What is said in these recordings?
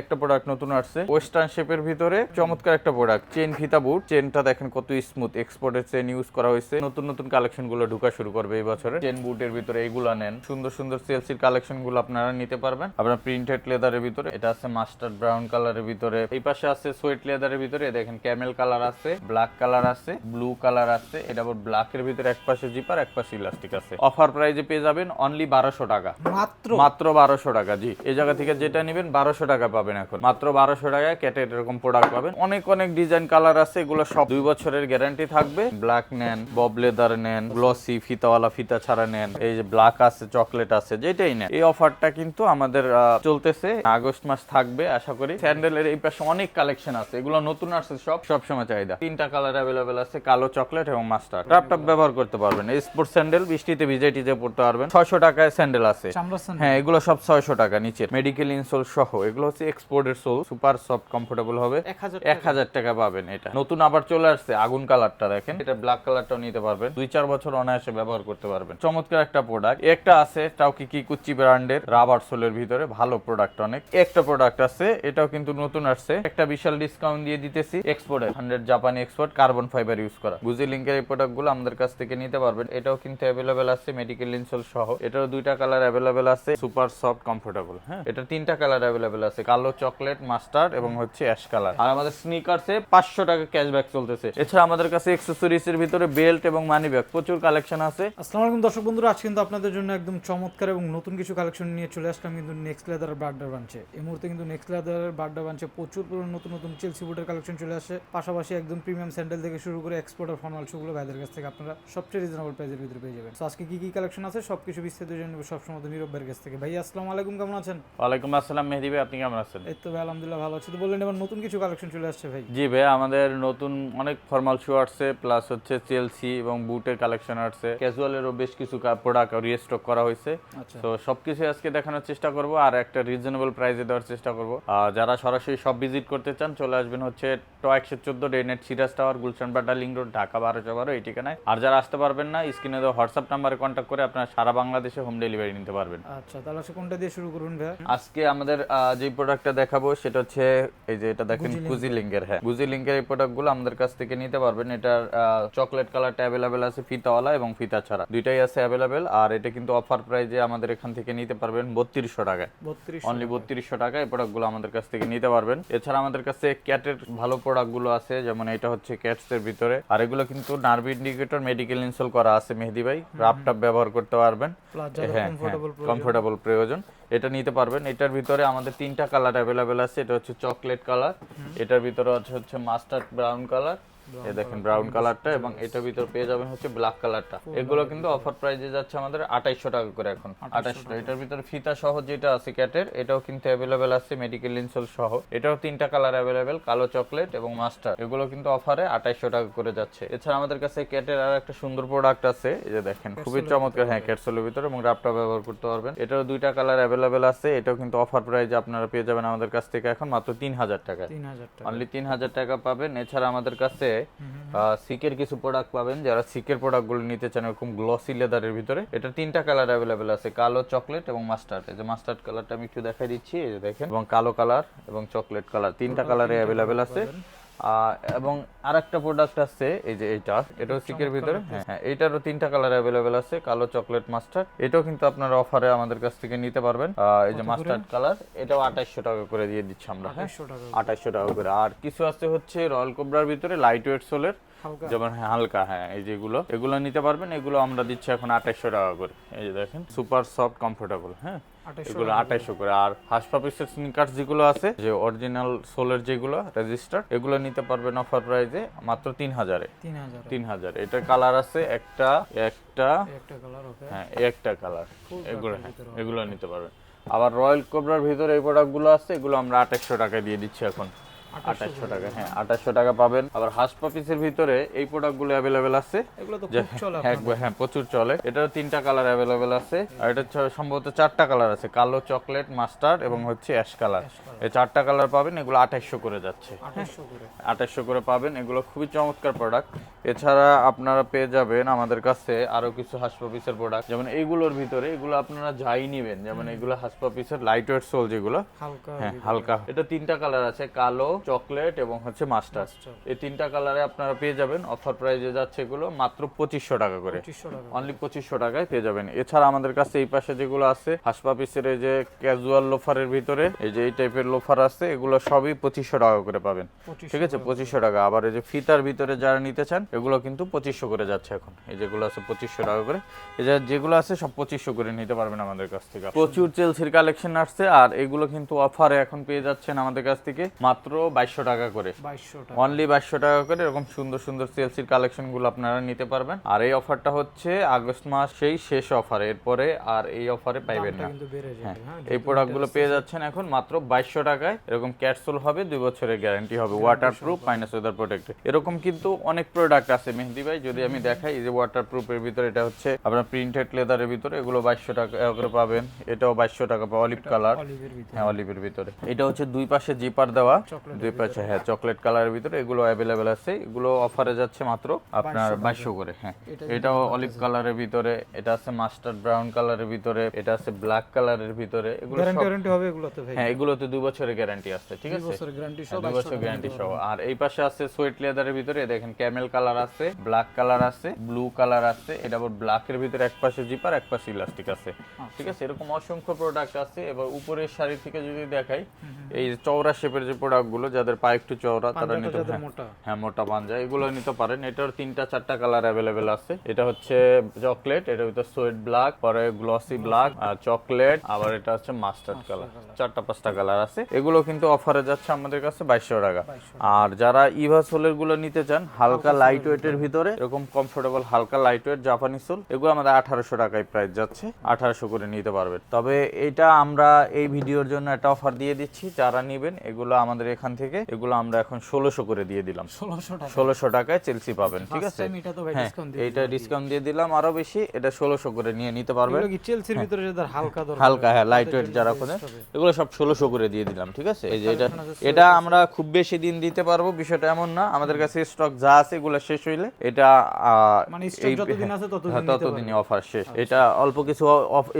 একটা প্রোডাক্ট নতুন আসছে। ওয়েস্টার্ন শেপের ভিতরে চমৎকার একটা প্রোডাক্ট চেন ফিতা বুট চেনটা দেখেন কত স্মুথ এক্সপোর্টের চেন ইউজ করা হয়েছে। নতুন নতুন কালেকশনগুলো ঢুকা শুরু করবে এই বছরে। চেন বুটের ভিতরে এইগুলা নেন। সুন্দর সুন্দর সেলসির কালেকশনগুলো আপনারা নিতে পারবেন। আপনার প্রিন্টেড লেদারের ভিতরে। এটা আছে মাস্টার্ড ব্রাউন কালারের ভিতরে। এই পাশে আছে সোয়েট লেদারের ভিতরে। দেখেন ক্যামেল কালার আছে ব্ল্যাক কালার আছে ব্লু কালার আছে। এটা আবার ব্ল্যাকের ভিতরে এক পাশে জিপার এক পাশে ইলাস্টিক আছে। অফার প্রাইজে পেয়ে যাবেন অনলি বারোশো টাকা। মাত্র? মাত্র বারোশো টাকা জি। এই জায়গা থেকে যেটা নেবেন বারোশো টাকা পাবেন এখন। মাত্র বারোশো টাকায় ক্যাটের এরকম প্রোডাক্ট পাবেন। অনেক অনেক ডিজাইন কালার আছে এগুলো সব দুই বছরের গ্যারান্টি থাকবে। ব্ল্যাক নেন বব লেদার নেন গ্লসি ফিতাওয়ালা ফিতা ছাড়া নেন এই যে ব্ল্যাক আছে চকলেট আছে যেটাই নেন। এই অফারটা কিন্তু আমাদের চলতেছে। আগস্ট মাস থাকবে আশা করি। স্যান্ডেলের এই পাশে অনেক কালেকশন আছে। এগুলো নতুন আসছে সব সবসময় চাহিদা। তিনটা কালার অ্যাভেলেবেল আছে কালো চকলেট এবং মাস্টার ট্যাপ ট্যাপ ব্যবহার করতে পারবেন। এই স্পোর্টস স্যান্ডেল বৃষ্টিতে ভিজে টিজে পড়তে পারবেন। ছয়শো টাকায় স্যান্ডেল আছে। হ্যাঁ এগুলো সব ছয়শো টাকা নিচের। মেডিকেল ইনসোল সহ এগুলো হচ্ছে এক্সপোর্টের সোল সুপার সফট কমফোর্টেবল হবে। এক হাজার টাকা। পাবেন এটা। নতুন আবার চলে আসছে আগুন কালারটা দেখেন। এটা ব্ল্যাক কালারটাও নিতে পারবেন। দুই চার বছর অনায়াসে ব্যবহার করতে পারবেন। চমৎকার একটা প্রোডাক্ট একটা আছে তাও কি কি কুচি ব্র্যান্ডের রাবার সোলের ভিতরে। ভালো প্রোডাক্ট অনেক। একটা প্রোডাক্ট আছে এটাও কিন্তু নতুন আসছে। একটা বিশাল ডিসকাউন্ট দিয়ে দিতেছি এক্সপোর্টের হান্ড্রেড জাপানি এক্সপোর্ট কার্বন ফাইবার ইউজ করা। গুজি লিঙ্কের এই প্রোডাক্টগুলো আমাদের কাছ থেকে নিতে পারবেন। এটাও কিন্তু অ্যাভেলেবেল আছে মেডিকেল ইনসোল সহ। এটারও দুইটা কালার অ্যাভেলেবেল আছে সুপার সফট কমফোর্টেবল হ্যাঁ? এটা তিনটা কালার অ্যাভেলেবেল আছে। কালো চকলেট মাস্টার্ড এবং হচ্ছে অ্যাশ কালার। আর আমাদের স্নিকার্সে পাঁচশো টাকা ক্যাশব্যাক চলতেছে। এছাড়া আমাদের কাছে এক্সেসরিজ এর ভিতরে বেল্ট এবং মানি ব্যাগ প্রচুর কালেকশন আছে। আসসালামু আলাইকুম দর্শক বন্ধুরা আজ কিন্তু আপনাদের জন্য একদম চমৎকার এবং নতুন কিছু কালেকশন নিয়ে চলে আসলাম কিন্তু নেক্সট লেদারের বার্ডার বাঞ্চে এই মুহূর্তে কিন্তু নেক্সট লেদারের বার্ডার বাঞ্চে প্রচুর পরিমাণ নতুন নতুন চেলসি বুটের কালেকশন চলে আসে। পাশাপাশি একদম প্রিমিয়াম স্যান্ডেল থেকে শুরু করে এক্সপোর্টার ফর্মাল শুগুলো ভাইদের কাছ থেকে আপনারা সবচেয়ে রিজনেবল প্রাইসের ভিতরে পেয়ে যাবেন। তো আজকে কি কি কালেকশন আছে সবকিছু বিস্তারিত জানব সবসময় নীরব ভাইয়ের কাছ থেকে। ভাই আসসালামু আলাইকুম কেমন আছেন? ওয়ালাইকুম আসসালাম মেহেদি ভাই আপনি কেমন আছেন? এই তো ভাই আলহামদুলিল্লাহ ভালো আছি। তো বললেন এবার নতুন কিছু কালেকশন চলে আসছে ভাই? জি ভাই আমাদের নতুন অনেক ফর্মাল শু আসছে প্লাস হচ্ছে চেলসি এবং বুটের কালেকশন আসছে। ক্যাজুয়ালেরও বেশ কিছু প্রোডাক্ট রিস্টক করা হয়েছে। আচ্ছা। তো সবকিছু আজকে দেখানোর চেষ্টা করব আর একটা রিজনেবল প্রাইসে দেওয়ার চেষ্টা করব। আর যারা সরাসরি সব ভিজিট করতে চান চলে আসবেন হচ্ছে ট একশো চোদ্দ ডেনেট সিরাজ টাওয়ার গুলশান বাটা লিং রোড ঢাকা বারোশো বারো এই ঠিকানায়। আর যারা আসতে পারবেন না স্ক্রিনে দেওয়া হোয়াটসঅ্যাপ নাম্বারে কন্ট্যাক্ট করে আপনারা সারা বাংলাদেশে হোম ডেলিভারি নিতে পারবেন। আচ্ছা তাহলে কোনটা দিয়ে শুরু করুন ভাই আজকে আমাদের যে প্রোডাক্টটা দেখাবো সেটা হচ্ছে এই যে এটা দেখেন গুজি লিঙ্কের হ্যাঁ। গুজি লিঙ্কের এই প্রোডাক্টগুলো আমাদের কাছ থেকে নিতে পারবেন। এটার চকলেট কালারটা অ্যাভেলেবেল আছে ফিতাওয়ালা এবং ফিতা ছাড়া। দুইটাই আছে অ্যাভেলেবেল আর এটা কিন্তু অফার প্রাইজে আমাদের এখান থেকে নিতে পারবেন বত্রিশশো টাকায়। অনলি বত্রিশশো টাকা এই প্রোডাক্টগুলো আমাদের কাছ থেকে নিতে পারবেন। এছাড়া আমাদের কাছে ক্যাটের ভালো প্রোডাক্টগুলো আছে যেমন এটা হচ্ছে ক্যাটস এর ভিতরে। আর এগুলো কিন্তু নার্ভ ইন্ডিকেটর মেডিকেল ইনস্টল করা আছে মেহেদি ভাই। রাপটাপ ব্যবহার করতে পারবেন। হ্যাঁ কমফোর্টেবল কমফোর্টেবল প্রয়োজন। এটা নিতে পারবেন। এটার ভিতরে আমাদের তিনটা কালার অ্যাভেলেবেল আছে। এটা হচ্ছে চকলেট কালার এটার ভিতরে আছে হচ্ছে মাস্টার্ড ব্রাউন কালার এই দেখেন ব্রাউন কালারটা এবং এটার ভিতরে পেয়ে যাবেন হচ্ছে ব্ল্যাক কালারটা এগুলো কিন্তু অফার প্রাইসে যাচ্ছে আমাদের আঠাইশশো টাকা করে এখন। আঠাইশশো এটার ভিতরে ফিতা সহ যেটা আছে ক্যাটের এটাও কিন্তু অ্যাভেলেবেল আছে মেডিকেল ইনসোল সহ। এটাও তিনটা কালার অ্যাভেলেবেল কালো চকলেট এবং মাস্টার এগুলো কিন্তু অফারে আঠাইশশো টাকা করে যাচ্ছে। এছাড়া আমাদের কাছে ক্যাটের আর একটা সুন্দর প্রোডাক্ট আছে এই যে দেখেন খুবই চমৎকার। হ্যাঁ ক্যাটসোলের ভিতরে এবং রাপটা ব্যবহার করতে পারবেন। এটারও দুইটা কালার অ্যাভেলেবেল আছে এটাও কিন্তু অফার প্রাইজে আপনারা পেয়ে যাবেন আমাদের কাছ থেকে এখন মাত্র তিন হাজার টাকা। অনলি তিন হাজার টাকা পাবেন। এছাড়া আমাদের কাছে সিকের কিছু প্রোডাক্ট পাবেন। যারা সিকের প্রোডাক্টগুলো নিতে চান এরকম গ্লসি লেদারের ভিতরে এটা তিনটা কালার অ্যাভেলেবেল আছে কালো চকলেট এবং মাস্টার্ড এই যে মাস্টার্ড কালারটা আমি একটু দেখাই দিচ্ছি এই যে দেখেন এবং কালো কালার এবং চকলেট কালার তিনটা কালারে অ্যাভেলেবেল আছে। এবং আরেকটা প্রোডাক্ট আছে এই যে এইটা এটাও সিকের ভিতরে হ্যাঁ হ্যাঁ এইটারও তিনটা কালার অ্যাভেলেবেল আছে কালো চকলেট মাস্টার্ড এটাও কিন্তু আপনারা অফারে আমাদের কাছ থেকে নিতে পারবেন। আহ, এই যে মাস্টার্ড কালার এটাও আঠাশশো টাকা করে দিয়ে দিচ্ছি আমরা হ্যাঁ। আঠাশশো টাকা করে। আর কিছু আছে হচ্ছে রয়্যাল কোবরার ভিতরে লাইট ওয়েট সোলের যেমন হ্যাঁ হালকা হ্যাঁ এই যেগুলো এগুলো নিতে পারবেন এগুলো আমরা দিচ্ছি এখন আঠাইশশো টাকা করে। এই যে দেখেন সুপার সফট কমফোর্টেবল হ্যাঁ? এগুলো আঠাইশশো করে। আর হাস পাপিসের স্নিকার্স যেগুলো আছে যে অরিজিনাল সোলের যেগুলো রেজিস্টার এগুলো নিতে পারবেন অফার প্রাইজে মাত্র তিন হাজারে। তিন হাজার। এটার কালার আছে একটা একটা হ্যাঁ একটা কালার এগুলো হ্যাঁ এগুলো নিতে পারবেন। আবার রয়্যাল কোবরার ভিতরে এই প্রোডাক্টগুলো আছে এগুলো আমরা আঠাইশশো টাকা দিয়ে দিচ্ছি এখন। আঠাশশো টাকা। হ্যাঁ আঠাশশো টাকা পাবেন। আবার হাঁস পিসের ভিতরে এই প্রোডাক্টগুলো অ্যাভেলেবেল আছে। এগুলো তো চলে হ্যাঁ, হ্যাঁ প্রচুর চলে। এটার তিনটা কালার অ্যাভেলেবেল আছে। আর এটা সম্ভবত চারটা কালার আছে কালো চকলেট মাস্টার্ড এবং হচ্ছে অ্যাশ কালার এই চারটা কালার পাবেন এগুলো আঠাশশো করে যাচ্ছে। আঠাশশো করে। পাবেন। এগুলো খুবই চমৎকার প্রোডাক্ট এছাড়া আপনারা পেয়ে যাবেন আমাদের কাছে আরও কিছু হাসপাপিসের প্রোডাক্ট যেমন এইগুলোর ভিতরে এগুলো আপনারা যাই নিবেন যেমন এগুলো হাসপাপিসের লাইট ওয়েট সোল যেগুলো। হালকা হ্যাঁ হালকা। এটা তিনটা কালার আছে কালো চকলেট এবং হচ্ছে মাস্টার এই তিনটা কালারে আপনারা পেয়ে যাবেন। অফার প্রাইজে যাচ্ছে এগুলো মাত্র পঁচিশশো টাকা করে। অনলি পঁচিশশো টাকায় পেয়ে যাবেন। এছাড়া আমাদের কাছে এই পাশে যেগুলো আছে হাসপাপিসের এই যে ক্যাজুয়াল লোফারের ভিতরে এই যে এই টাইপের লোফার আছে এগুলো সবই পঁচিশশো টাকা করে পাবেন। ঠিক আছে? পঁচিশশো টাকা। আবার এই যে ফিতার ভিতরে যারা নিতে চান এগুলো কিন্তু পঁচিশশো করে যাচ্ছে এখন। এই যেগুলো আছে পঁচিশশো টাকা করে। এই যে যেগুলো আছে সব পঁচিশশো করে নিতে পারবেন আমাদের কাছ থেকে। প্রচুর চেলসির কালেকশন আসছে আর এগুলো কিন্তু অফারে এখন পেয়ে যাচ্ছেন আমাদের কাছ থেকে। মাত্র বাইশশো টাকা করে। অনলি বাইশশো টাকা করে এরকম সুন্দর সুন্দর সেলসির কালেকশনগুলো আপনারা নিতে পারবেন। আর এই অফারটা হচ্ছে আগস্ট মাস সেই শেষ অফার এরপরে আর এই অফারে পাইবেন না। যাবে হ্যাঁ এই প্রোডাক্টগুলো পেয়ে যাচ্ছেন এখন মাত্র বাইশশো টাকায়। এরকম ক্যাটসোল হবে দুই বছরের গ্যারান্টি হবে। Waterproof minus weather protect এরকম কিন্তু অনেক প্রোডাক্ট আছে মেহেদি ভাই যদি আমি দেখাই এই যে ওয়াটার প্রুফের ভিতরে এটা হচ্ছে আপনার প্রিন্টেড লেদারের ভিতরে এগুলো বাইশশো টাকা করে পাবেন। এটাও বাইশশো টাকা পাবে অলিভ কালার হ্যাঁ অলিভের ভিতরে। এটা হচ্ছে দুই পাশে জিপার দেওয়া। দুই পাশে হ্যাঁ চকলেট কালারের ভিতরে এগুলো অ্যাভেলেবেল আছে। এগুলো অফারে যাচ্ছে মাত্র আপনার বাইশশো করে। হ্যাঁ। এটা এটাও অলিভ কালারের ভিতরে এটা আছে মাস্টার্ড ব্রাউন কালারের ভিতরে এটা আছে ব্ল্যাক কালারের ভিতরে এগুলো গ্যারান্টি হবে এগুলোতে ভাই। হ্যাঁ এগুলোতে দুই বছরের গ্যারান্টি আছে ঠিক দুই আছে? বছরের গ্যারান্টি সহ হ্যাঁ, দুই বছর গ্যারান্টি সহ। আর এই পাশে আছে সোয়েট লেদারের ভিতরে দেখেন ক্যামেল কালার আছে ব্ল্যাক কালার আছে ব্লু কালার আছে এটা আবার ব্ল্যাকের ভিতরে এক পাশে জিপার এক পাশে ইলাস্টিক আছে ঠিক আছে? এরকম অসংখ্য প্রোডাক্ট আছে এবার উপরের শাড়ি থেকে যদি দেখাই এই চওড়া শেপের যে প্রোডাক্ট গুলো যাদের পা একটু চওড়া তারা নিতে যাদের হ্যাঁ, মোটা পাঞ্জা এগুলো নিতে পারেন। এটার তিনটা চারটা কালার অ্যাভেলেবেল আছে। এটা হচ্ছে চকলেট এটার ভিতরে সোয়েট ব্ল্যাক পরে গ্লসি ব্ল্যাক আর চকলেট আবার এটা হচ্ছে মাস্টার্ড কালার চারটা পাঁচটা কালার আছে। এগুলো কিন্তু অফারে যাচ্ছে আমাদের কাছে বাইশশো টাকা। আর যারা ইভা সোলেরগুলো নিতে চান হালকা লাইট ওয়েটের ভিতরে এরকম কমফোর্টেবল হালকা লাইট ওয়েট জাপানি সোল এগুলো আমাদের আঠারোশো টাকায় প্রাইস যাচ্ছে। আঠারোশো করে নিতে পারবেন। তবে এটা আমরা এই ভিডিওর জন্য একটা অফার দিয়ে দিচ্ছি। যারা নিবেন এগুলো আমাদের এখান থেকে এগুলো আমরা এখন ষোলোশো করে দিয়ে দিলাম। ষোলোশো টাকায় চেলসি পাবেন ঠিক আছে? এটা ভাই হ্যাঁ দিয়ে ডিসকাউন্ট দিলাম। আরও বেশি এটা ষোলোশো করে নিয়ে নিতে পারবেন। চেলসির ভিতরে হালকা হালকা হ্যাঁ লাইট ওয়েট যারা best খোঁজে হবে। এগুলো সব ষোলোশো করে দিয়ে দিলাম ঠিক আছে? এই যে এটা এটা আমরা খুব বেশি দিন দিতে পারব বিষয়টা এমন না। আমাদের কাছে স্টক যা আছে এগুলো শেষ হইলে এটা মানে হ্যাঁ, ততদিনই অফার শেষ। এটা অল্প কিছু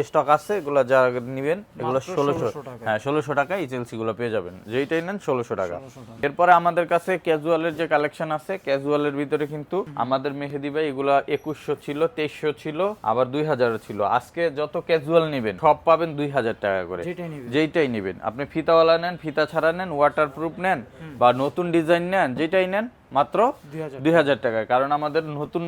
স্টক আছে এগুলো যারা নিবেন এগুলো ষোলোশো টাকা। হ্যাঁ ষোলোশো টাকা এই চেলসি গুলো পেয়ে যাবেন। যেইটাই নেন ষোলোশো টাকা 1600 টাকা। এরপরে আমাদের কাছে ক্যাজুয়ালের যে কালেকশন আছে ক্যাজুয়ালের ভিতরে কিন্তু আমাদের মেহেদি ভাই এগুলা একুশশো ছিল তেইশশো ছিল আবার দুই হাজারও ছিল। আজকে যত ক্যাজুয়াল নেবেন সব পাবেন দুই হাজার টাকা করে। যেটাই যেইটাই নেবেন। আপনি ফিতাওয়ালা নেন ফিতা ছাড়া নেন ওয়াটার প্রুফ নেন বা নতুন ডিজাইন নেন যেটাই নেন মাত্র দুই হাজার টাকায়। কারণ আমাদের নতুন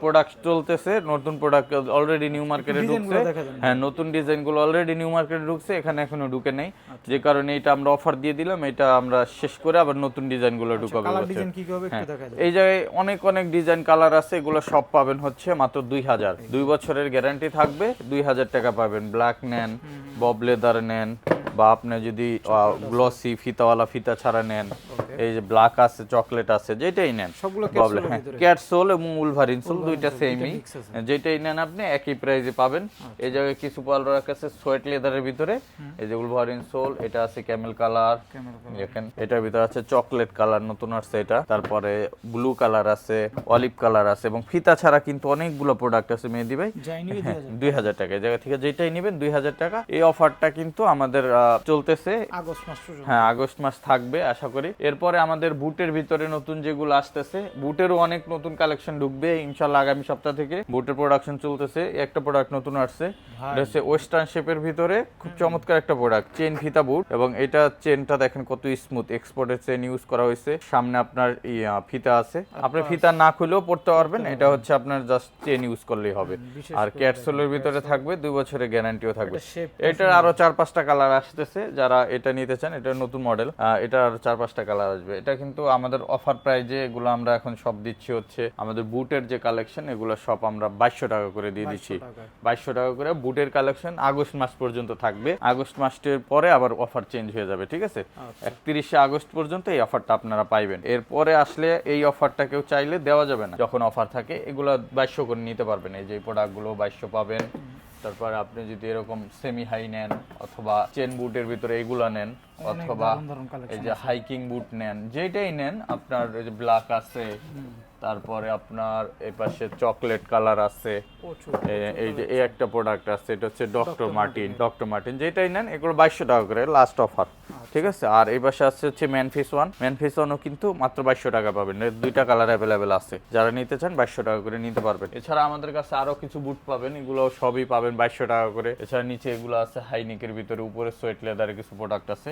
প্রোডাক্ট চলতেছে নতুন প্রোডাক্ট অলরেডি নিউ মার্কেটে ঢুকছে। হ্যাঁ নতুন ডিজাইনগুলো অলরেডি নিউ মার্কেটে ঢুকছে এখানে এখনও ঢুকে নেই। যে কারণে এটা আমরা অফার দিয়ে দিলাম এটা আমরা শেষ করে আবার নতুন ডিজাইনগুলো ঢুকাবো হ্যাঁ, এই জায়গায় অনেক অনেক ডিজাইন কালার আছে এগুলো সব পাবেন হচ্ছে মাত্র দুই হাজার। দুই বছরের গ্যারান্টি থাকবে দুই হাজার টাকা পাবেন। ব্ল্যাক নেন বব লেদার নেন বা আপনি যদি গ্লসি ফিতাওয়ালা ফিতা ছাড়া নেন এই যে ব্ল্যাক আছে চকলেট আছে যেটাই নেন সবগুলো ববলে ক্যাপসুলের হ্যাঁ ভিতরে। ক্যাট সোল এবং উলভারিন সোল দুইটা সেমই। আচ্ছা। যেটাই নেন আপনি একই প্রাইসে পাবেন। এই জায়গায় কিছু পার্লার আছে সোয়েট লেদারের ভিতরে। এই যে উলভারিন সোল এটা আছে ক্যামেল কালার দেখেন এটার ভিতরে আছে চকলেট কালার নতুন আসছে এটা। তারপরে ব্লু কালার আছে অলিভ কালার আছে এবং ফিতা ছাড়া কিন্তু অনেকগুলো প্রোডাক্ট আছে মেহেদি ভাই। নিবে দুই হাজার টাকা। এই জায়গা থেকে যেটাই নেবেন দুই হাজার টাকা। এই অফারটা কিন্তু আমাদের চলতেছে। আগস্ট মাস হ্যাঁ আগস্ট মাস থাকবে আশা করি। এরপরে আমাদের বুটের ভিতরে নতুন যেগুলো আসতেছে বুটেরও অনেক নতুন কালেকশন ঢুকবে ইনশাল্লাহ আগামী সপ্তাহ থেকে। বুটের প্রোডাকশন চলতেছে একটা প্রোডাক্ট নতুন আসছে। হচ্ছে ওয়েস্টার্ন শেপের ভিতরে খুব চমৎকার একটা প্রোডাক্ট চেন ফিতা বুট। এবং এটা চেনটা দেখেন কত স্মুথ এক্সপোর্টের চেন ইউজ করা হয়েছে। সামনে আপনার ফিতা আছে। আপনি ফিতা না খুলেও পড়তে পারবেন এটা হচ্ছে আপনার জাস্ট চেন ইউজ করলেই হবে। আর ক্যাটসোলের ভিতরে থাকবে দুই বছরের গ্যারান্টিও থাকবে। এটা এটার আরও চার পাঁচটা কালার আসছে। আসতেছে যারা এটা নিতে চান এটা নতুন মডেল এটার চার পাঁচটা কালার আসবে। এটা কিন্তু আমাদের অফার প্রাইজে এগুলো আমরা এখন সব দিচ্ছি হচ্ছে আমাদের বুটের যে কালেকশন এগুলো সব আমরা বাইশশো টাকা করে দিয়ে দিচ্ছি। বাইশশো টাকা করে বুটের কালেকশন আগস্ট মাস পর্যন্ত থাকবে। আগস্ট মাসের পরে আবার অফার চেঞ্জ হয়ে যাবে ঠিক আছে? আচ্ছা। একত্রিশে আগস্ট পর্যন্ত এই অফারটা আপনারা পাইবেন। এরপরে আসলে এই অফারটা কেউ চাইলে দেওয়া যাবে না। যখন অফার থাকে এগুলো বাইশশো করে নিতে পারবেন। এই যে প্রোডাক্টগুলো বাইশশো পাবেন। তারপর আপনি যদি এরকম সেমি হাই নেন অথবা চেন বুটের ভিতরে এগুলা নেন অথবা এই যে হাইকিং বুট নেন যেটাই নেন আপনার ব্ল্যাক আছে তারপরে আপনার এই পাশে চকলেট কালার আছে। এই যে এই একটা প্রোডাক্ট আছে এটা হচ্ছে ডক্টর মার্টিন। Doctor Martin. যেটাই নেন এগুলো বাইশশো টাকা করে লাস্ট অফার ঠিক আছে? আর এই পাশে আছে হচ্ছে ম্যানফিস ওয়ান ম্যানফিস ওয়ানও কিন্তু মাত্র বাইশশো টাকা পাবেন। দুইটা কালার অ্যাভেলেবেল আছে। যারা নিতে চান বাইশশো টাকা করে নিতে পারবেন। এছাড়া আমাদের কাছে আরও কিছু বুট পাবেন এগুলো সবই পাবেন বাইশশো টাকা করে। এছাড়া নিচে এগুলো আছে হাইনিকের ভিতরে উপরে সোয়েট লেদারের কিছু প্রোডাক্ট আছে।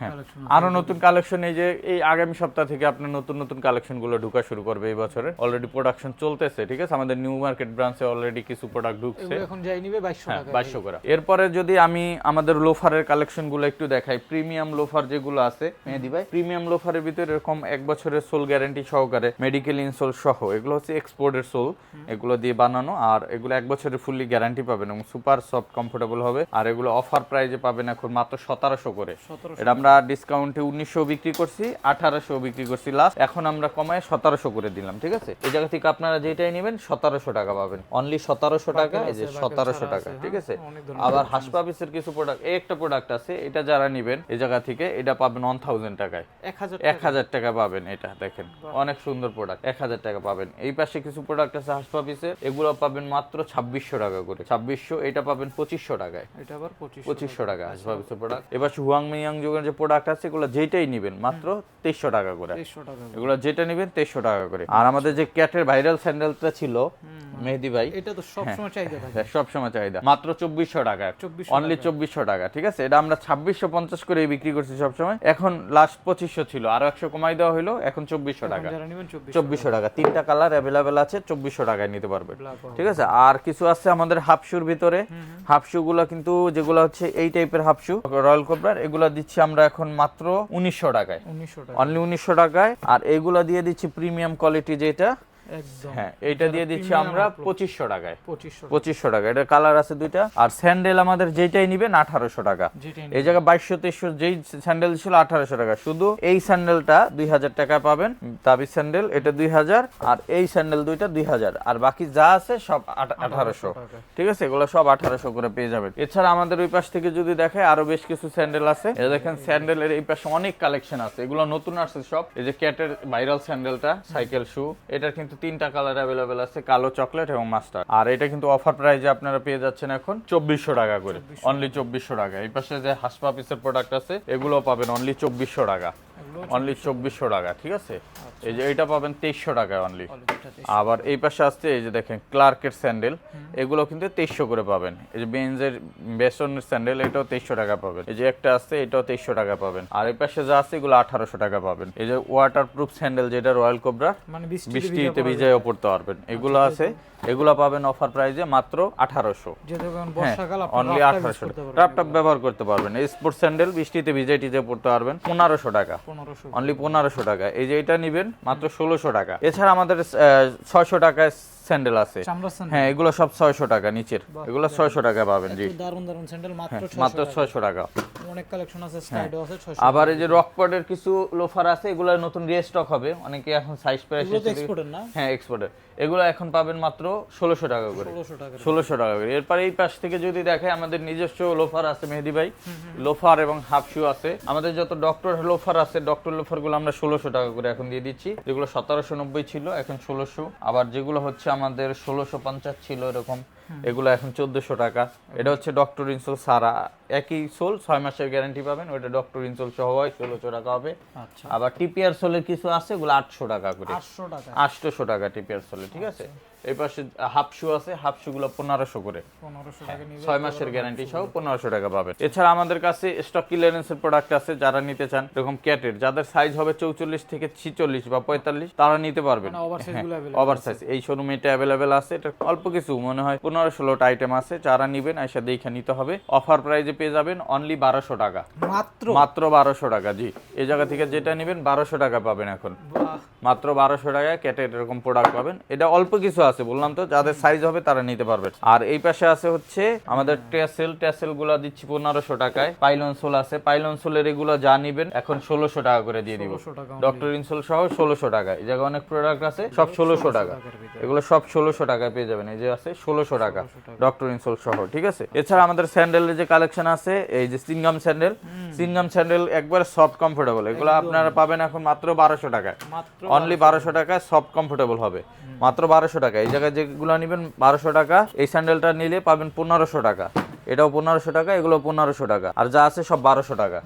হ্যাঁ। কালেকশন আরও নতুন কালেকশন এই যে এই আগামী সপ্তাহ থেকে আপনার নতুন নতুন কালেকশনগুলো ঢুকা শুরু করবে। এই বছরে অলরেডি প্রোডাকশন চলতেছে ঠিক আছে? আমাদের নিউ মার্কেট ব্রাঞ্চে অলরেডি কিছু প্রোডাক্ট ঢুকছে। এখন যাই নিবে 2200 হ্যাঁ করে। এরপরে যদি আমি আমাদের লোফারের কালেকশনগুলো একটু দেখাই প্রিমিয়াম লোফার যেগুলো আছে মেহেদি ভাই প্রিমিয়াম লোফারের ভিতরে এরকম এক বছরের সোল গ্যারান্টি সহকারে মেডিকেল ইনসোল সহ এগুলো হচ্ছে এক্সপোর্টের সোল এগুলো দিয়ে বানানো আর এগুলো এক বছরের ফুললি গ্যারান্টি পাবেন এবং সুপার সফট কমফোর্টেবল হবে আর এগুলো অফার প্রাইজে পাবেন এখন মাত্র সতেরোশো করে। এটা আমরা ডিসকাউন্টে উনিশশো বিক্রি করছি আঠারোশো বিক্রি করছি লাস্ট এখন আমরা কমায় সতেরোশো করে দিলাম। ঠিক আছে? এই জায়গা থেকে আপনারা যেটাই নেবেন সতেরোশো টাকা পাবেন। অনলি সতেরোশো টাকা এই যে সতেরোশো টাকা ঠিক হ্যাঁ, আছে অনেক ধরনের আবার হাসপাবিসের কিছু প্রোডাক্ট এই একটা প্রোডাক্ট আছে এটা যারা নেবেন এই জায়গা থেকে এটা পাবেন ওয়ান থাউজেন্ড টাকায়। এক হাজার টাকা পাবেন এটা দেখেন। অনেক সুন্দর প্রোডাক্ট এক হাজার টাকা পাবেন। এই পাশে কিছু প্রোডাক্ট আছে হাসপাবিসের এগুলো পাবেন মাত্র ছাব্বিশশো টাকা করে। ছাব্বিশশো এটা পাবেন পঁচিশশো টাকায়। এটা আবার পঁচিশশো টাকা। হাসপাবিসের প্রোডাক্ট এবার হুয়াং মিয়াং যুগের যে প্রোডাক্ট আছে এগুলো যেটাই নেবেন মাত্র তেইশশো টাকা করে। 2300 টাকা এগুলো যেটা নেবেন তেইশশো টাকা করে। আর আমাদের যে ক্যাটের ভাইরাল স্যান্ডেলটা ছিল মেহেদি ভাই এটা তো সব সময় চাহিদা থাকে হ্যাঁ, সবসময় চাহিদা। মাত্র চব্বিশশো টাকা। 2400 অনলি চব্বিশশো টাকা ঠিক আছে? এটা আমরা ছাব্বিশশো পঞ্চাশ করে বিক্রি করছি সবসময় এখন লাস্ট পঁচিশশো ছিল আরও একশো কমাই দেওয়া হলো এখন চব্বিশশো টাকা। যারা নেবেন 2400 চব্বিশশো টাকা তিনটা কালার অ্যাভেলেবেল আছে চব্বিশশো টাকায় নিতে পারবে। ঠিক আছে? আর কিছু আছে আমাদের হাফশুর ভিতরে। হাফশু গুলো কিন্তু যেগুলো হচ্ছে এই টাইপের হাফশু রয়্যাল কোবরার এগুলো দিচ্ছি আমরা এখন মাত্র উনিশশো টাকায়। 1900 টাকা অনলি উনিশশো টাকায়। আর এইগুলা দিয়ে দিচ্ছি প্রিমিয়াম কোয়ালিটি যেটা একদম। হ্যাঁ দিয়ে দিচ্ছি আমরা পঁচিশশো টাকায়। পঁচিশশো টাকা। এটা কালার আছে দুইটা। আর স্যান্ডেল আমাদের যেটাই নিবেন আঠারোশো টাকা। এই জায়গায় বাইশশো তেইশশো যেই স্যান্ডেল ছিল আঠারোশো টাকা। শুধু এই স্যান্ডেলটা দুই হাজার টাকা পাবেন তাবিজ স্যান্ডেল এটা দুই হাজার আর এই স্যান্ডেল দুইটা দুই হাজার। আর বাকি যা আছে সব আঠারোশো ঠিক আছে? এগুলো সব আঠারোশো করে পেয়ে যাবেন। এছাড়া আমাদের ওই পাশ থেকে যদি দেখায় আরও বেশ কিছু স্যান্ডেল আছে। দেখেন স্যান্ডেলের এই পাশে অনেক কালেকশন আছে। এগুলো নতুন আসছে সব। এই যে ক্যাটের ভাইরাল স্যান্ডেলটা সাইকেল শু এটার কিন্তু তিনটা কালার অ্যাভেলেবেল আছে কালো চকলেট এবং মাস্টার আর এটা কিন্তু অফার প্রাইজে আপনারা পেয়ে যাচ্ছেন এখন চব্বিশশো টাকা করে। অনলি চব্বিশশো টাকা। এই পাশে যে হাসপা পিসের প্রোডাক্ট আছে এগুলো পাবেন অনলি চব্বিশশো টাকা। অনলি চব্বিশশো টাকা ঠিক আছে? এই যে এটা পাবেন তেইশশো টাকায় অনলি আবার এই পাশে আসছে এই যে দেখেন ক্লার্কের স্যান্ডেল এগুলো কিন্তু তেইশশো করে পাবেন। এই যে বেঞ্জের বেসনের স্যান্ডেল এটাও তেইশশো টাকা পাবেন। এই যে একটা আছে এটাও তেইশশো টাকা পাবেন। আর এই পাশে যা আছে এগুলো আঠারোশো টাকা পাবেন। এই যে ওয়াটার প্রুফ স্যান্ডেল যেটা রয়্যাল কোবরা মানে বৃষ্টিতে বৃষ্টিতে ভিজাইও পড়তে পারবেন। এগুলো আছে এগুলো পাবেন অফার প্রাইজে মাত্র আঠারোশো। অনলি আঠারোশো। করতে পারবেন ব্যবহার করতে পারবেন। স্পোর্টস স্যান্ডেল বৃষ্টিতে ভিজাই টিজে পড়তে পারবেন পনেরোশো টাকা। 1500 অনলি পনেরোশো টাকা। এই যে এটা নিবেন মাত্র ষোলোশো টাকা। এছাড়া আমাদের ছয়শো টাকায় স্যান্ডেল আছে। হ্যাঁ এগুলো সব ছয়শো টাকা নিচের। এগুলো ছয়শো টাকা পাবেন জি। দারুণ দারুণ স্যান্ডেল মাত্র হ্যাঁ, 600 মাত্র। ছয়শো টাকা। অনেক কালেকশন আছে স্টাইডো আছে আবার এই যে কিছু লোফার আছে এগুলো নতুন রিস্টক হবে। অনেকে এখন সাইজ প্রাইস এক্সপোর্টের না? হ্যাঁ এক্সপোর্টের এগুলো এখন পাবেন মাত্র ষোলোশো টাকা করে। ষোলোশো টাকা করে। এরপর এই পাশ থেকে যদি দেখে আমাদের নিজস্ব লোফার আছে মেহেদি ভাই। লোফার এবং হাফ শু আছে। আমাদের যত ডক্টর লোফার আছে ডক্টর লোফারগুলো আমরা ষোলোশো টাকা করে এখন দিয়ে দিচ্ছি। যেগুলো সতেরোশো নব্বই ছিল এখন ষোলোশো। আবার যেগুলো হচ্ছে আমাদের ষোলোশো পঞ্চাশ ছিল এরকম এগুলো এখন চোদ্দশো টাকা। এটা হচ্ছে ডক্টর ইনসোল সারা একই সোল ছয় মাসের গ্যারান্টি পাবেন ওটা ডক্টর ইনসোল সহ হয় ষোলোশো টাকা হবে। আচ্ছা। আবার টিপিআর সোলের কিছু আছে এগুলো আটশো টাকা করে। 800 টাকা। আটশোশো টাকা টিপিআর সোলে ঠিক আছে? এই পাশে হাফ শু আছে হাফ শু গুলো পনেরোশো করে। 1500 টাকা নিবে ছয় মাসের গ্যারান্টি সহ পনেরোশো টাকা পাবেন। এছাড়া আমাদের কাছে স্টক ক্লিয়ারেন্সের প্রোডাক্ট আছে যারা নিতে চান এরকম ক্যাটের যাদের সাইজ হবে চৌচল্লিশ থেকে ছিচল্লিশ বা পঁয়তাল্লিশ তারা নিতে পারবেন। মানে ওভার সাইজ এই শোরুমে এটা অ্যাভেলেবেল আছে এটা অল্প কিছু মনে হয় পনেরো ষোলোটা আইটেম আছে যারা নিবেন এসে দেখে নিতে হবে। অফার প্রাইজে পেয়ে যাবেন অনলি বারোশো টাকা। মাত্র? মাত্র বারোশো টাকা জি। এই জায়গা থেকে যেটা নেবেন বারোশো টাকা পাবেন এখন। মাত্র বারোশো টাকায় ক্যাটের এরকম প্রোডাক্ট পাবেন। এটা অল্প কিছু আছে বললাম তো যাদের সাইজ হবে তারা নিতে পারবেন আর এই পাশে আছে হচ্ছে আমাদের টেসেল টেসেলগুলা দিচ্ছি পনেরোশো টাকায়। পাইলন সোল আছে। পাইলন সোলের এগুলো যা নিবেন এখন ষোলোশো টাকা করে দিয়ে দিব। ডক্টর ইনসোল সহ ষোলোশো টাকা। এই জায়গায় অনেক প্রোডাক্ট আছে সব ষোলোশো টাকা। এগুলো সব ষোলোশো টাকায় পেয়ে যাবেন। এই যে আছে ষোলোশো টাকা। ডক্টর ইনসোল সহ ঠিক আছে? এছাড়া আমাদের স্যান্ডেলের যে কালেকশন আছে এই যে সিনগাম স্যান্ডেল সিনগাম স্যান্ডেল একবারে সফট কমফোর্টেবল এগুলো আপনারা পাবেন এখন মাত্র বারোশো টাকায়। মাত্র অনলি বারোশো টাকায় সফট কমফোর্টেবল হবে। মাত্র বারোশো টাকা। এই জায়গায় যেগুলো নেবেন বারোশো টাকা। এই স্যান্ডেলটা নিলে পাবেন পনেরোশো টাকা। এটাও পনেরোশো টাকা এগুলো পনেরোশো টাকা। আর যা আছে সব বারোশো টাকা।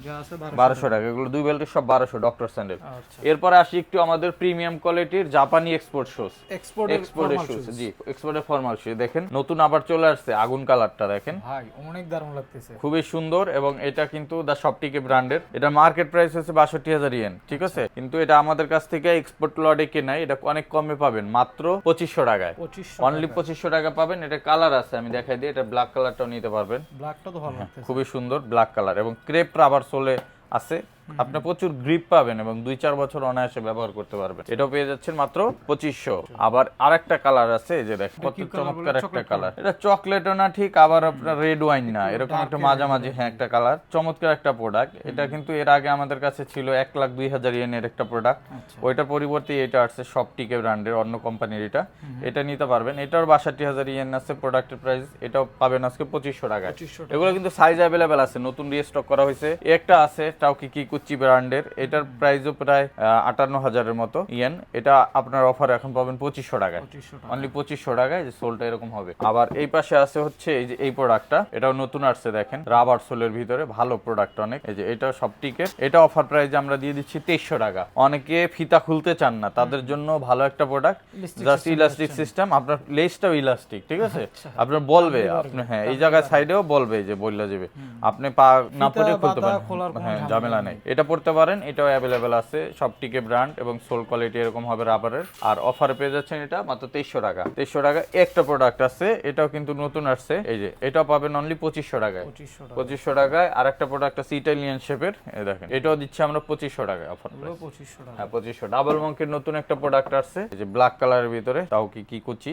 বারোশো টাকা। এগুলো দুই বেল্টের সব বারোশো ডক্টর স্যান্ডেল আচ্ছা। এরপরে আসি একটু আমাদের প্রিমিয়াম কোয়ালিটির জাপানি এক্সপোর্ট শুজ এক্সপোর্ট এক্সপোর্টের শুজ জি এক্সপোর্টের ফর্মাল শুজ দেখেন নতুন আবার চলে আসছে আগুন কালারটা দেখেন। ভাই অনেক দারুণ লাগতেছে। খুবই সুন্দর এবং এটা কিন্তু দ্য সবটিকে ব্র্যান্ডের এটা মার্কেট প্রাইস হচ্ছে বাষট্টি হাজার ইয়েন ঠিক আছে? কিন্তু এটা আমাদের কাছ থেকে এক্সপোর্ট লটে কেনাই এটা অনেক কমে পাবেন মাত্র পঁচিশশো টাকায়। অনলি পঁচিশশো টাকা পাবেন এটা কালার আছে আমি দেখাই দিই এটা ব্ল্যাক কালারটাও নিতে পারবেন। ব্ল্যাকটা তো ভালো লাগতেছে। খুবই সুন্দর ব্ল্যাক কালার এবং ক্রেপ রাবার সোলে আছে আপনি প্রচুর গ্রিপ পাবেন এবং দুই চার বছর অনায়াসে ব্যবহার করতে পারবেন। এটাও পেয়ে যাচ্ছেন মাত্র পঁচিশশো। আবার আরেকটা কালার আছে এই যে দেখেন কত চমৎকার একটা কালার এটা চকলেটও না ঠিক আবার আপনার রেড ওয়াইন না। এরকম একটা মাঝামাঝি হ্যাঁ একটা কালার চমৎকার একটা প্রোডাক্ট এটা কিন্তু এর আগে আমাদের কাছে ছিল এক লাখ দুই হাজার ইয়েনের একটা প্রোডাক্ট আচ্ছা। ওইটার পরিবর্তে এটা আসছে সবটিকে ব্র্যান্ডের অন্য কোম্পানির এটা। এটা নিতে পারবেন। এটার বাষট্টি হাজার ইয়েন আছে প্রোডাক্টের প্রাইস এটাও পাবেন আজকে পঁচিশশো টাকা। এগুলো কিন্তু সাইজ অ্যাভেলেবেল আছে নতুন রিস্টক করা হয়েছে। একটা আছে তাও কি কি কুচি ব্র্যান্ডের এটার প্রাইসও প্রায় আটান্ন হাজারের মতো ইয়েন। এটা আপনার অফার এখন পাবেন পঁচিশশো টাকায়। অনলি পঁচিশশো টাকায় যে সোলটা এরকম হবে। আবার এই পাশে আছে হচ্ছে এই যে এই প্রোডাক্টটা এটাও নতুন আসছে দেখেন। রাবার সোলের ভিতরে ভালো প্রোডাক্ট অনেক। এই যে এটা সব টিকে এটা অফার প্রাইস আমরা দিয়ে দিচ্ছি তেইশশো টাকা। অনেকে ফিতা খুলতে চান না তাদের জন্য ভালো একটা প্রোডাক্ট জাস্ট ইলাস্টিক সিস্টেম আপনার লেসটাও ইলাস্টিক ঠিক আছে? আপনার বলবে আপনি হ্যাঁ এই জায়গায় সাইডেও বলবে। যে বললা যাবে। আপনি পা না পরে খুলতে পারেন। হ্যাঁ ঝামেলা নেই। এটা পড়তে পারেন এটাও অ্যাভেলেবেল আছে সব টিকে ব্র্যান্ড এবং সোল কোয়ালিটি এরকম হবে রাবারের আর অফারে পেয়ে যাচ্ছেন এটা মাত্র তেইশশো টাকা। তেইশশো টাকা একটা প্রোডাক্ট আছে এটাও কিন্তু নতুন আসছে। এই যে এটাও পাবেন অনলি পঁচিশশো টাকায়। পঁচিশশো টাকায়। আর একটা প্রোডাক্ট আছে ইটালিয়ান শেপের দেখেন এটাও দিচ্ছি আমরা পঁচিশশো টাকায় অফার পঁচিশশো টাকা হ্যাঁ পঁচিশশো। ডাবল মঙ্কের নতুন একটা প্রোডাক্ট আসছে এই যে ব্ল্যাক কালারের ভিতরে তাও কি কি কুচি।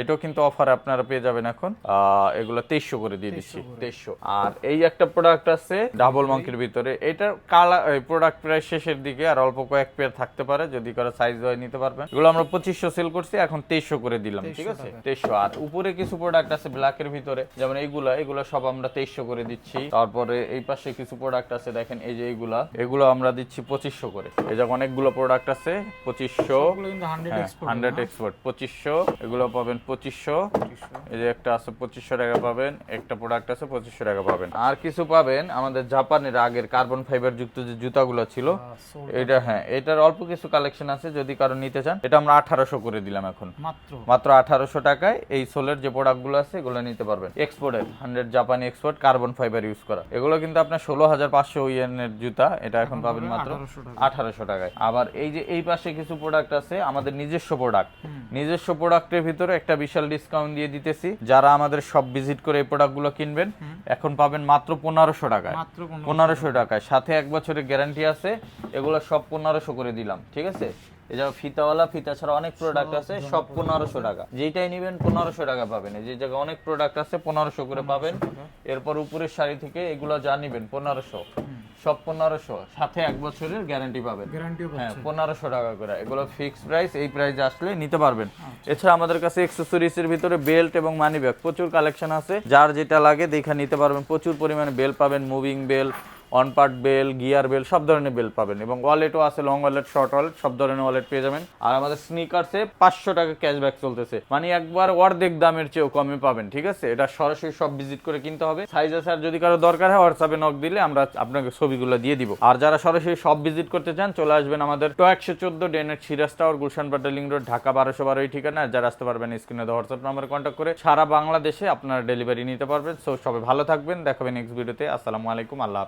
এটাও কিন্তু অফার আপনারা পেয়ে যাবেন এখন। আহ, এগুলো তেইশশো করে দিয়ে দিচ্ছি তেইশশো। আর এই একটা প্রোডাক্ট আছে ডাবল মঙ্কের ভিতরে এটার কালার প্রোডাক্ট প্রায় শেষের দিকে আর অল্প কয়েক পেয়ার থাকতে পারে যদি কারও সাইজ হয় নিতে পারবেন। এগুলো আমরা পঁচিশশো সেল করছি এখন তেইশশো করে দিলাম ঠিক আছে? তেইশশো। আর উপরে কিছু প্রোডাক্ট আছে ব্ল্যাকের ভিতরে যেমন এইগুলা এগুলো সব আমরা তেইশশো করে দিচ্ছি। তারপরে এই পাশে কিছু প্রোডাক্ট আছে দেখেন এই যে এইগুলা এগুলো আমরা দিচ্ছি পঁচিশশো করে। এই যে অনেকগুলো প্রোডাক্ট আছে পঁচিশশো। হান্ড্রেড এক্সপোর্ট হান্ড্রেড এক্সপোর্ট পঁচিশশো। এগুলো পাবেন পঁচিশশো। এই যে একটা আছে পঁচিশশো টাকা পাবেন একটা প্রোডাক্ট আছে পঁচিশশো টাকা পাবেন। আর কিছু পাবেন আমাদের জাপানের আগের কার্বন ফাইবার যুক্ত যে জুতাগুলো ছিল এটা হ্যাঁ এটার অল্প কিছু কালেকশন আছে যদি কারও নিতে চান এটা আমরা আঠারোশো করে দিলাম এখন। মাত্র? মাত্র আঠারোশো টাকায় এই সোলের যে প্রোডাক্টগুলো আছে এগুলো নিতে পারবেন। এক্সপোর্টের হান্ড্রেড জাপানি এক্সপোর্ট কার্বন ফাইবার ইউজ করা। এগুলো কিন্তু আপনার ষোলো হাজার পাঁচশো ইয়েনের জুতা এটা এখন পাবেন মাত্র আঠারোশো টাকায়। আবার এই যে এই পাশে কিছু প্রোডাক্ট আছে আমাদের নিজস্ব প্রোডাক্ট নিজস্ব প্রোডাক্টের ভিতরে একটা বিশাল ডিসকাউন্ট দিয়ে দিতেছি। যারা আমাদের সব ভিজিট করে এই প্রোডাক্টগুলো কিনবেন এখন পাবেন মাত্র পনেরোশো টাকায়। পনেরোশো টাকায়। সাথে এক বছরের গ্যারান্টি আছে এগুলো সব পনেরোশো করে দিলাম ঠিক আছে? যেমন ফিতাওয়ালা ফিতা ছাড়া অনেক প্রোডাক্ট আছে সব পনেরোশো টাকা। যেটাই নিবেন পনেরোশো টাকা পাবেন। যে জায়গায় অনেক প্রোডাক্ট আছে পনেরোশো করে পাবেন। এরপর উপরের শাড়ি থেকে এগুলো যা নিবেন পনেরোশো। সব পনেরোশো সাথে এক বছরের গ্যারান্টি পাবেন। হ্যাঁ পনেরোশো টাকা করে। এগুলো ফিক্স প্রাইস এই প্রাইসে আসলে নিতে পারবেন। এছাড়া আমাদের কাছে এক্সেসরিজ এর ভিতরে বেল্ট এবং মানি ব্যাগ প্রচুর কালেকশন আছে। যার যেটা লাগে দেখে নিতে পারবেন। প্রচুর পরিমাণে বেল পাবেন moving belt on part belt gear belt সব ধরনের বেল পাবেন এবং ওয়ালেটও আছে লং ওয়ালেট শর্ট ওয়ালেট সব ধরনের ওয়ালেট পেয়ে যাবেন। আর আমাদের স্নিকার্সে পাঁচশো টাকা ক্যাশব্যাক চলতেছে। মানে একবার অর্ধেক দামের চেয়েও কমে পাবেন, ঠিক আছে? এটা সরাসরি সব ভিজিট করে কিনতে হবে। সাইজ আছে, আর যদি কারও দরকার হয় হোয়াটসঅ্যাপে নক দিলে আমরা আপনাকে ছবিগুলো দিয়ে দিব। আর যারা সরাসরি সব ভিজিট করতে চান, চলে আসবেন আমাদের তো একশো চোদ্দ ডেনের সিরাজ টাওয়ার, গুলশান বাটালিং রোড, ঢাকা বারোশো বারো এই ঠিকানা যারা আসতে পারবেন স্ক্রিনে হোয়াটসঅ্যাপ নাম্বারে কন্ট্যাক্ট করে সারা বাংলাদেশে আপনারা ডেলিভারি নিতে পারবেন। সো সবাই ভালো থাকবেন। দেখাবেন নেক্সট ভিডিওতে আসসালামু আলাইকুম। আল্লাহ হাফেজ।